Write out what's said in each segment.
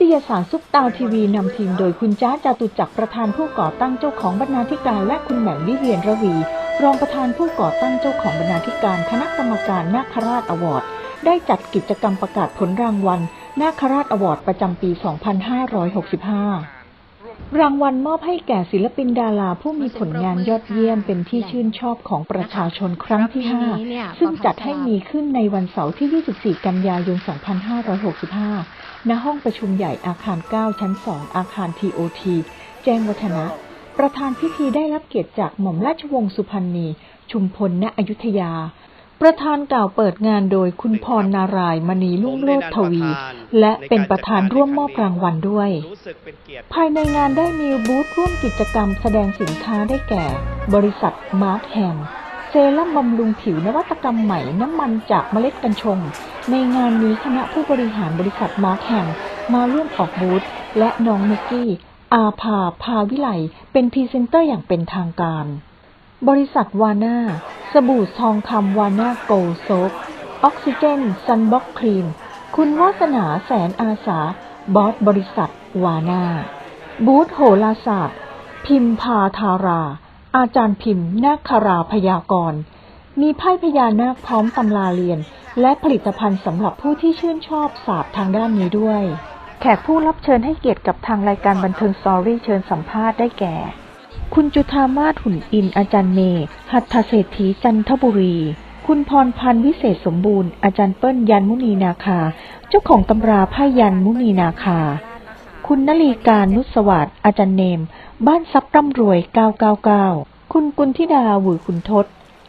ตยสารซุปตาทีวีนำทีมโดยคุณจ้าจาตุจักรประธานผู้ก่อตั้งเจ้าของบรรณาธิการและคุณแหม่มวิเวียนระวี รองประธานผู้ก่อตั้งเจ้าของบรรณาธิการคณะกรรมการนาคราชอวอร์ดได้จัดกิจกรรมประกาศผลรางวัลนาคราชอวอร์ดประจำปี 2565 รางวัลมอบให้แก่ศิลปินดาราผู้มีผลงานยอดเยี่ยมเป็นที่ชื่นชอบของประชาชนครั้งที่ 5 ซึ่งจัดให้มีขึ้นในวันเสาร์ที่ 24 กันยายน 2565 ณ ห้องประชุมใหญ่อาคาร 9 ชั้น 2 อาคาร TOT แจ้งวัฒนะ ประธานพิธีได้รับเกียรติจากหม่อมราชวงศ์สุพรรณี ชุมพลณอยุธยา ประธานกล่าวเปิดงานโดยคุณพรนารายมณีลุ่งโลดทวี และเป็นประธานร่วมมอบรางวัลด้วย ภายในงานได้มีบูธร่วมกิจกรรมแสดงสินค้าได้แก่ บริษัทมาร์คแฮมเซรั่มบำรุงผิวนวัตกรรมใหม่น้ำมันจากเมล็ดกัญชง ในงานนี้คณะผู้บริหารบริษัทมาร์คแฮมมาร่วมออกบูธและน้องมิกกี้ อาภาพาวิไลเป็นพรีเซนเตอร์อย่างเป็นทางการ บริษัทวาน่า สบู่ทองคำวาน่าโกลโซฟออกซิเจนซันบ็อกครีม คุณวาสนาแสนอาสา บอสบริษัทวาน่า บูธโหราศาสตร์ พิมพาธารา อาจารย์พิมพ์นาคราพยากร มีไพ่พญานาคพร้อมตำราเรียน และผลิตภัณฑ์สำหรับผู้ที่ชื่นชอบศาสตร์ทางด้านนี้ด้วย แขกผู้รับเชิญให้เกียรติกับทางรายการบันเทิงสอรี่เชิญสัมภาษณ์ได้แก่ คุณจุธามาศหุ่นอินอาจารย์เมย์หัตถเศรษฐีจันทบุรี คุณพรพันธ์วิเศษสมบูรณ์อาจารย์เปิ้ลยันมุนีนาคา เจ้าของตำราผ้ายันมุนีนาคา คุณนลีการนุสวัสดิ์อาจารย์เนม บ้านซับร่ำรวย 999 คุณกุลธิดาหวือขุนทศ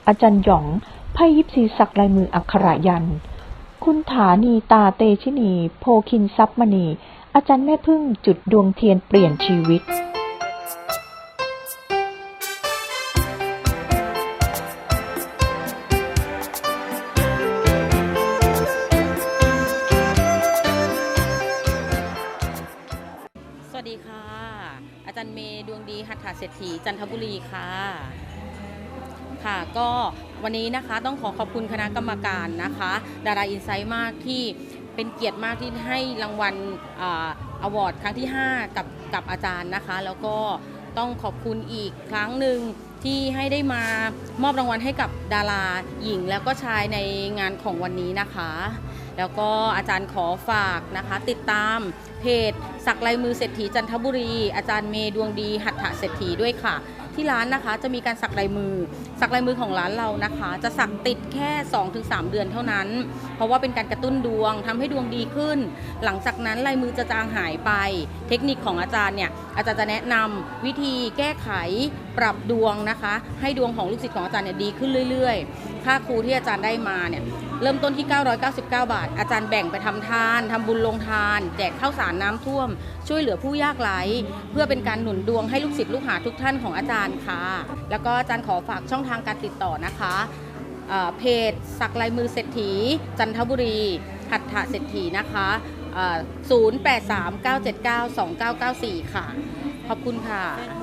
อาจารย์หยองไพ่ยิปซีสักลายมืออักขระยัน คุณฐานีตาเตชินี โพคินทรัพย์มณี อาจารย์แม่พึ่งจุดดวงเทียนเปลี่ยนชีวิต ถีจันทบุรีค่ะ ค่ะก็วันนี้นะคะต้องขอขอบคุณคณะกรรมการนะคะ ดาราอินไซต์มากที่เป็นเกียรติมากที่ให้รางวัลอวอร์ดครั้งที่ 5 กับกับอาจารย์นะคะ แล้วก็ต้องขอบคุณอีกครั้งหนึ่งที่ให้ได้มามอบรางวัลให้กับดาราหญิงแล้วก็ชายในงานของวันนี้นะคะ แล้วก็อาจารย์ขอฝากนะคะ ติดตามเพจสักลายมือเศรษฐีจันทบุรี อาจารย์เมย์ดวงดีหัตถเศรษฐีด้วยค่ะ ที่ร้านนะคะจะมีการสักลายมือ สักลายมือของร้านเรานะคะ จะสักติดแค่ 2-3 เดือนเท่านั้น เพราะว่าเป็นการกระตุ้นดวงทำให้ดวงดีขึ้น หลังจากนั้นลายมือจะจางหายไป เทคนิคของอาจารย์เนี่ยอาจารย์จะแนะนำวิธีแก้ไขปรับดวงนะคะ ให้ดวงของลูกศิษย์ของอาจารย์เนี่ยดีขึ้นเรื่อยๆ ค่าครูที่อาจารย์ได้มาเนี่ย เริ่มต้นที่ 999 บาท อาจารย์แบ่งไปทำทานทำบุญลงทาน แจกข้าวสารน้ำท่วม ช่วยเหลือผู้ยากไร้เพื่อเป็นการหนุนดวงให้ลูกศิษย์ลูกหาทุกท่านของอาจารย์ค่ะ แล้วก็อาจารย์ขอฝากช่องทางการติดต่อนะคะเเพจสักลายมือเศรษฐี จันทบุรีหัตถเศรษฐีนะคะ 0839792994 ค่ะ ขอบคุณค่ะ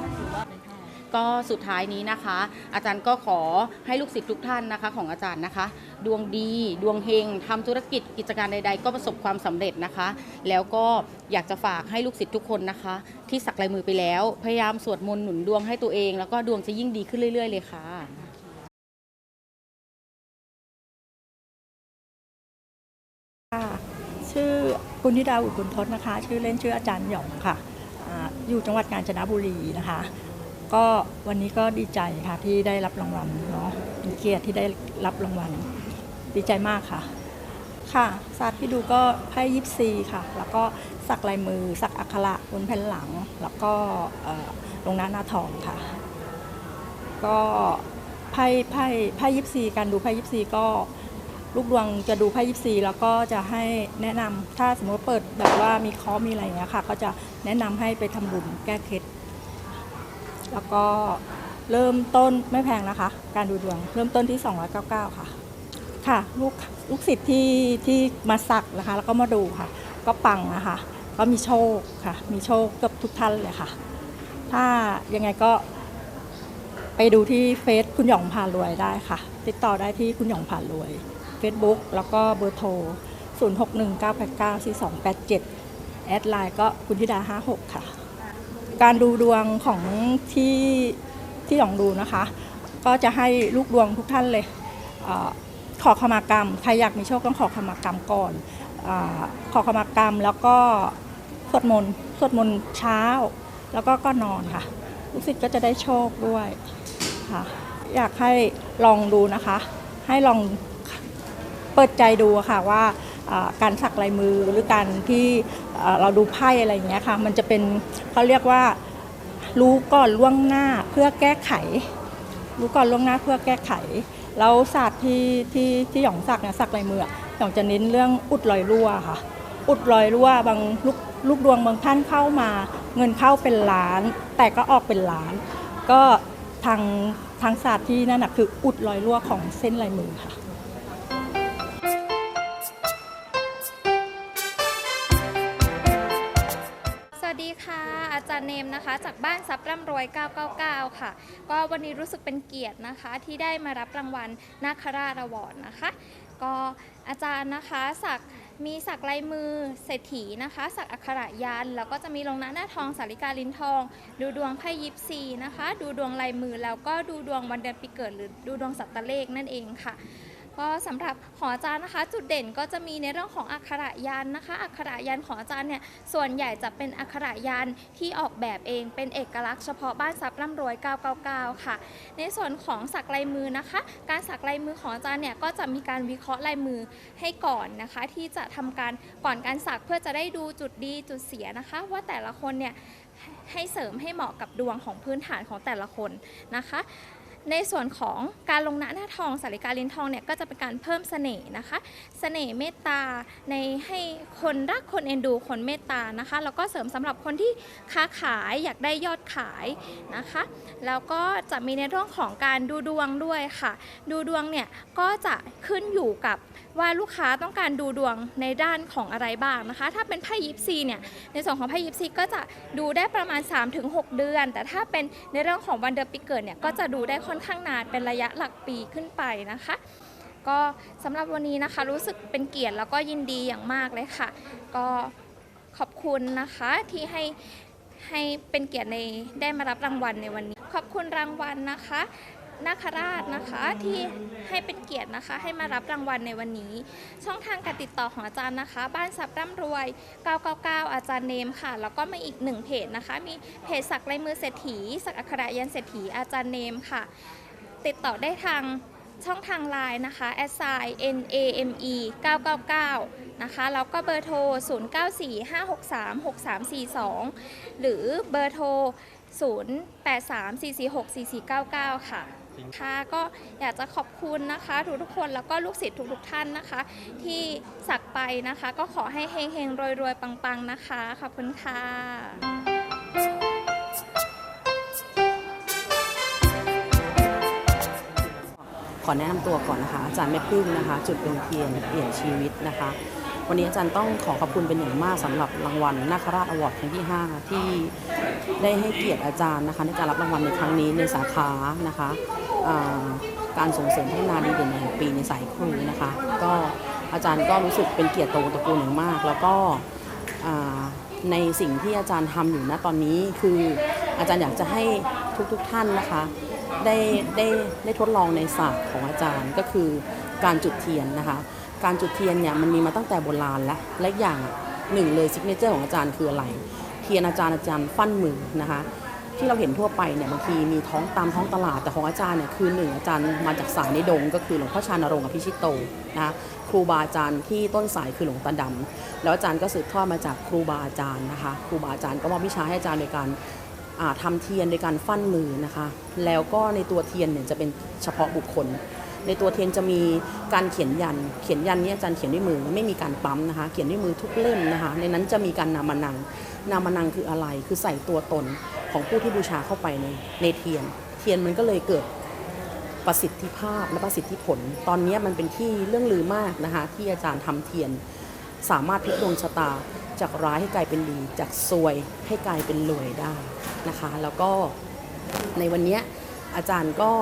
ก็สุดท้ายนี้นะคะ อาจารย์ก็ขอให้ลูกศิษย์ทุกท่านนะคะ ของอาจารย์นะคะ ดวงดี ดวงเฮงทำธุรกิจกิจการใด ๆ ก็ประสบความสำเร็จนะคะ แล้วก็อยากจะฝากให้ลูกศิษย์ทุกคนนะคะ ที่สักลายมือไปแล้ว พยายามสวดมนต์หนุนดวงให้ตัวเอง แล้วก็ดวงจะยิ่งดีขึ้นเรื่อยๆ เลยค่ะ่ชื่อคุณธิดาอุบุญทศนะคะ ชื่อเล่นชื่ออาจารย์หยองค่ะอยู่จังหวัดกาญจนบุรีนะคะ ก็วันนี้ก็ดีใจค่ะที่ได้รับรางวัลเนาะเป็นเกียรติที่ได้รับรางวัล ดีใจมากค่ะ ค่ะศาสตร์ที่ดูก็ไพ่ยิปซีค่ะ แล้วก็สักลายมือ สักอักขระบนแผ่นหลัง แล้วก็ลงหน้าหน้าทองค่ะ ก็ไพ่ไพ่ไพ่ยิปซีการดูไพ่ยิปซีก็ลูกดวงจะดูไพ่ยิปซีแล้วก็จะให้แนะนำถ้าสมมติว่าเปิดแบบว่ามีคอมีอะไรอย่างเงี้ยค่ะ ก็จะแนะนำให้ไปทำบุญแก้เคล็ด แล้วก็เริ่มต้นไม่แพงนะคะ การดูดวงเริ่มต้นที่ 299 ค่ะ ค่ะลูกลูกศิษย์ที่ที่มาสักนะคะ แล้วก็มาดูค่ะ ก็ปังนะคะ ก็มีโชคค่ะ มีโชคเกับทุกท่านเลยค่ะ ถ้ายังไงก็ไปดูที่เฟซคุณหยองผ่านรวยได้ค่ะ ติดต่อได้ที่คุณหยองผ่านรวย Facebook แล้วก็เบอร์โทร 0619894287 แอดไลน์ก็คุณธิดา 56 ค่ะ การดูดวงของที่ที่หยองดูนะคะ ก็จะให้ลูกดวงทุกท่านเลยอขอขมากรรมใครอยากมีโชคต้องขอขมากรรมก่อนอขอขมากรรมแล้วก็สวดมนต์สวดมนต์เช้า แล้วก็ก็นอนค่ะ ลูกศิษย์ก็จะได้โชคด้วยค่ะอยากให้ลองดูนะคะ ให้ลองเปิดใจดูค่ะว่าการสักลายมือหรือการที่ เราดูไพ่อะไรอย่างเงี้ยค่ะ มันจะเป็นเขาเรียกว่ารู้ก่อนล่วงหน้าเพื่อแก้ไข รู้ก่อนล่วงหน้าเพื่อแก้ไข แล้วศาสตร์ที่ที่ที่หยองสักเนี่ยสักลายมือหยองจะเน้นเรื่องอุดรอยรั่วค่ะ อุดรอยรั่วบางลูกลูกดวงบางท่านเข้ามา เงินเข้าเป็นล้าน แต่ก็ออกเป็นล้าน ก็ทางทางศาสตร์ที่นั่นนะคืออุดรอยรั่วของเส้นลายมือค่ะ ร์เนมนะคะจากบ้านซับร่ำรวย 999 ค่ะ ก็วันนี้รู้สึกเป็นเกียรตินะคะที่ได้มารับรางวัลนาคราชอวอร์ดนะคะ ก็อาจารย์นะคะสักมีสักลายมือเศรษฐีนะคะ สักอักขระยัน แล้วก็จะมีลงหน้าหน้าทองสาริกาลิ้นทอง ดูดวงไพ่ยิปซีนะคะ ดูดวงลายมือแล้วก็ดูดวงวันเดือนปีเกิดหรือดูดวงสัตว์เลขนั่นเองค่ะ ก็สำหรับของอาจารย์นะคะ จุดเด่นก็จะมีในเรื่องของอักขระยันนะคะ อักขระยันของอาจารย์เนี่ยส่วนใหญ่จะเป็นอักขระยันที่ออกแบบเองเป็นเอกลักษณ์เฉพาะบ้านทรัพย์ร่ำรวย 999 ค่ะ ในส่วนของสักลายมือนะคะ การสักลายมือของอาจารย์เนี่ยก็จะมีการวิเคราะห์ลายมือให้ก่อนนะคะ ที่จะทำการก่อนการสักเพื่อจะได้ดูจุดดีจุดเสียนะคะ ว่าแต่ละคนเนี่ยให้เสริมให้เหมาะกับดวงของพื้นฐานของแต่ละคนนะคะ ในส่วนของการลงหน้าหน้าทองสาริกาลิ้นทองเนี่ยก็จะเป็นการเพิ่มเสน่ห์นะคะเสน่ห์เมตตาในให้คนรักคนเอ็นดูคนเมตตานะคะแล้วก็เสริมสำหรับคนที่ค้าขายอยากได้ยอดขายนะคะแล้วก็จะมีในเรื่องของการดูดวงด้วยค่ะ ดูดวงเนี่ยก็จะขึ้นอยู่กับว่าลูกค้าต้องการดูดวงในด้านของอะไรบ้างนะคะ ถ้าเป็นไพ่ยิปซีเนี่ยในส่วนของไพ่ยิปซีก็จะดูได้ประมาณ 3-6 เดือน แต่ถ้าเป็นในเรื่องของวันเดือนปีเกิดเนี่ยก็จะดูได้ค่อนข้างนานเป็นระยะหลักปีขึ้นไปนะคะ ก็สำหรับวันนี้นะคะ รู้สึกเป็นเกียรติแล้วก็ยินดีอย่างมากเลยค่ะ ก็ขอบคุณนะคะที่ให้ให้เป็นเกียรติในได้มารับรางวัลในวันนี้ ขอบคุณรางวัลนะคะ นาคราชนะคะที่ให้เป็นเกียรตินะคะ ให้มารับรางวัลในวันนี้ ช่องทางการติดต่อของอาจารย์นะคะ บ้านทรัพย์ร่ำรวย 999 อาจารย์เนมค่ะ แล้วก็มีอีกหนึ่งเพจนะคะ มีเพจสักลายมือเศรษฐี สักอักขระยันเศรษฐีอาจารย์เนมค่ะ ติดต่อได้ทางช่องทางไลน์นะคะ s i n a m e 999 นะคะ แล้วก็เบอร์โทร 0945636342 หรือเบอร์โทร 0834464499 ค่ะ ค่ะก็อยากจะขอบคุณนะคะ ทุกทุกๆคนแล้วก็ลูกศิษย์ทุกๆท่านนะคะ ที่สักไปนะคะ ก็ขอให้เฮงๆรวยๆ ปังๆนะคะ ขอบคุณค่ะขอแนะนำตัวก่อนนะคะอาจารย์แม่พึ่งนะคะ จุดดวงเทียนเปลี่ยนชีวิตนะคะ วันนี้อาจารย์ต้องขอขอบคุณเป็นอย่างมากสำหรับรางวัลนาคราชอวอร์ดครั้งที่ 5 ที่ได้ให้เกียรติอาจารย์นะคะ ในการรับรางวัลในครั้งนี้ในสาขานะคะอ่า การส่งเสริมพัฒนาดีเด่นแห่งปีในสายครูนะคะ ก็อาจารย์ก็รู้สึกเป็นเกียรติตรงตระกูลอย่างมาก แล้วก็ในสิ่งที่อาจารย์ทำอยู่ณตอนนี้คืออาจารย์อยากจะให้ทุกๆทท่านนะคะได้ได้ได้ทดลองในศาสตร์ของอาจารย์ก็คือการจุดเทียนนะคะ การจุดเทียนเนี่ยมันมีมาตั้งแต่โบราณแล้วและอย่างหนึ่งเลยซิกเนเจอร์ของอาจารย์คืออะไร เทียนอาจารย์อาจารย์ฟั่นมือนะคะ ที่เราเห็นทั่วไปเนี่ยบางทีมีท้องตามท้องตลาดแต่ของอาจารย์เนี่ยคือหนึ่งอาจารย์มาจากสายในดง ก็คือหลวงพ่อชานรงค์อภิชิตโตนะคะครูบาอาจารย์ที่ต้นสายคือหลวงตาดำแล้วอาจารย์ก็สืบทอดมาจากครูบาอาจารย์นะคะครูบาอาจารย์ก็มอบวิชาให้อาจารย์ในการอ่าทำเทียนโดยการฟั่นมือนะคะ แล้วก็ในตัวเทียนเนี่ยจะเป็นเฉพาะบุคคล ในตัวเทียนจะมีการเขียนยัน เขียนยันเนี่ยอาจารย์เขียนด้วยมือไม่มีการปั๊มนะคะ เขียนด้วยมือทุกเล่มนะคะ ในนั้นจะมีการนามานัง นามานังคืออะไร คือใส่ตัวตนของผู้ที่บูชาเข้าไปในในเทียน เทียนมันก็เลยเกิดประสิทธิภาพและประสิทธิผล ตอนนี้มันเป็นที่เรื่องลือมากนะคะที่อาจารย์ทำเทียน สามารถพลิกดวงชะตาจากร้ายให้กลายเป็นดี จากซวยให้กลายเป็นรวยได้นะคะ แล้วก็ในวันนี้อาจารย์ก็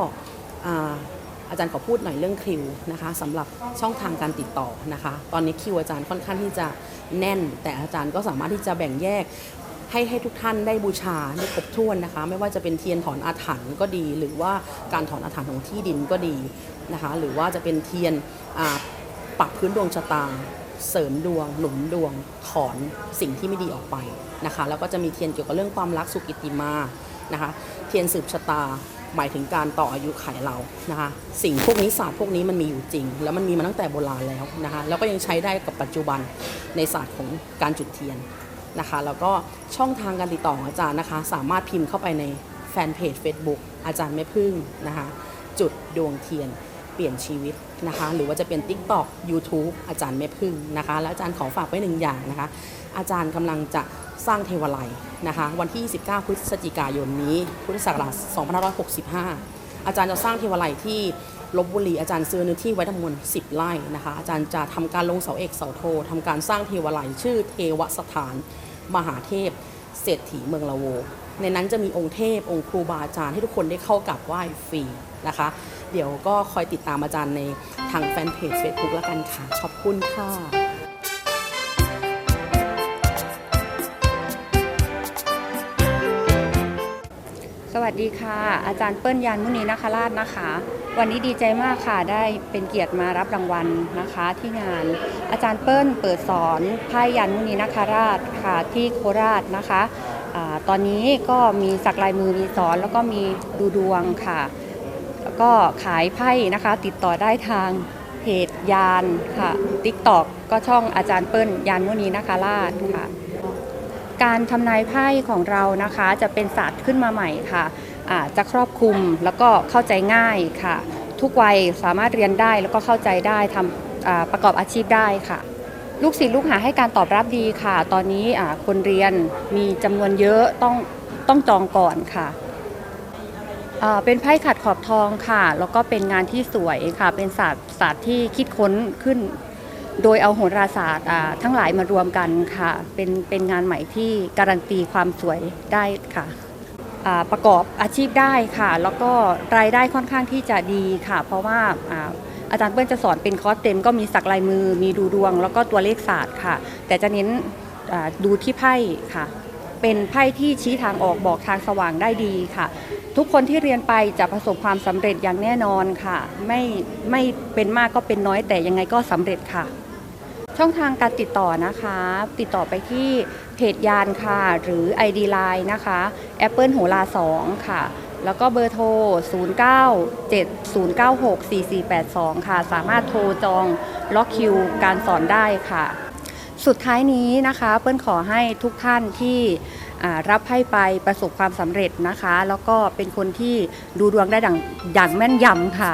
อาจารย์ขอพูดหน่อยเรื่องคิวนะคะสำหรับช่องทางการติดต่อนะคะ ตอนนี้คิวอาจารย์ค่อนข้างที่จะแน่น แต่อาจารย์ก็สามารถที่จะแบ่งแยกให้ให้ทุกท่านได้บูชาได้ครบถ้วนนะคะ ไม่ว่าจะเป็นเทียนถอนอาถรรพ์ก็ดี หรือว่าการถอนอาถรรพ์ของที่ดินก็ดีนะคะ หรือว่าจะเป็นเทียนปรับพื้นดวงชะตาเสริมดวง หนุนดวงถอนสิ่งที่ไม่ดีออกไปนะคะ แล้วก็จะมีเทียนเกี่ยวกับเรื่องความรักสุกิติมานะคะ เทียนสืบชะตา หมายถึงการต่ออายุไขเรานะคะสิ่งพวกนี้ศาสตร์พวกนี้มันมีอยู่จริง แล้วมันมีมาตั้งแต่โบราณแล้วนะคะแล้วก็ยังใช้ได้กับปัจจุบันในศาสตร์ของการจุดเทียนนะคะแล้วก็ช่องทางการติดต่อของอาจารย์นะคะ สามารถพิมพ์เข้าไปในแฟนเพจ Facebook อาจารย์แม่พึ่งนะคะจุดดวงเทียนเปลี่ยนชีวิตนะคะ หรือว่าจะเป็น TikTok YouTube อาจารย์แม่พึ่งนะคะ แล้วอาจารย์ขอฝากไว้หนึ่งอย่างนะคะ อาจารย์กำลังจะ สร้างเทวาลัยนะคะวันที่ 29 พฤศจิกายนนี้พุทธศักราช 2565 อาจารย์จะสร้างเทวาลัยที่ลบบุรีอาจารย์ซื้อเนื้อที่ไว้ทั้งหมด10 ไร่นะคะ อาจารย์จะทำการลงเสาเอกเสาโททำการสร้างเทวาลัยชื่อเทวสถาน มหาเทพ เศรษฐีเมืองละโว ในนั้นจะมีองค์เทพ องค์ครูบาอาจารย์ให้ทุกคนได้เข้ากราบไหว้ฟรีนะคะ เดี๋ยวก็คอยติดตามอาจารย์ในทางแฟนเพจ Facebook แล้วกันค่ะ ขอบคุณค่ะ สวัสดีค่ะ อาจารย์เปิ้ลยานมุนีนาคราชนะคะ วันนี้ดีใจมากค่ะได้เป็นเกียรติมารับรางวัลนะคะที่งาน อาจารย์เปิ้ลเปิดสอนไพ่ยานมุนีนาคราชค่ะที่โคราชนะคะอาตอนนี้ก็มีสักลายมือมีสอนแล้วก็มีดูดวงค่ะ แล้วก็ขายไพ่นะคะ ติดต่อได้ทางเพจยานค่ะ TikTok ก็ช่องอาจารย์เปิ้ลยานมุนีนาคราชค่ะ การทำนายไพ่ของเรานะคะจะเป็นศาสตร์ขึ้นมาใหม่ค่ะอ่าจะครอบคลุมแล้วก็เข้าใจง่ายค่ะ ทุกวัยสามารถเรียนได้แล้วก็เข้าใจได้ทำประกอบอาชีพได้ค่ะ ลูกศิษย์ลูกหาให้การตอบรับดีค่ะ ตอนนี้คนเรียนมีจำนวนเยอะต้องต้องจองก่อนค่ะเป็นไพ่ขัดขอบทองค่ะ แล้วก็เป็นงานที่สวยค่ะ เป็นศาสตร์ศาสตร์ที่คิดค้นขึ้น โดยเอาโหราศาสตร์ทั้งหลายมารวมกันค่ะ เป็นเป็นงานใหม่ที่การันตีความสวยได้ค่ะประกอบอาชีพได้ค่ะ แล้วก็รายได้ค่อนข้างที่จะดีค่ะ เพราะว่าอาอาจารย์เปิ้ลจะสอนเป็นคอร์สเต็มก็มีสักลายมือ มีดูดวง แล้วก็ตัวเลขศาสตร์ค่ะ แต่จะเน้นดูที่ไพ่ค่ะ เป็นไพ่ที่ชี้ทางออกบอกทางสว่างได้ดีค่ะ ทุกคนที่เรียนไปจะประสบความสำเร็จอย่างแน่นอนค่ะ ไม่ไม่เป็นมากก็เป็นน้อยแต่ยังไงก็สำเร็จค่ะ ช่องทางการติดต่อนะคะ ติดต่อไปที่เพจยานค่ะ หรือ ID Line นะคะ Apple โหรา2ค่ะ แล้วก็เบอร์โทร 0970964482 ค่ะ สามารถโทรจองล็อกคิวการสอนได้ค่ะ สุดท้ายนี้นะคะเปิ้ลขอให้ทุกท่านที่รับให้ไปประสบความสำเร็จนะคะ แล้วก็เป็นคนที่ดูดวงได้ดังอย่างแม่นยำค่ะ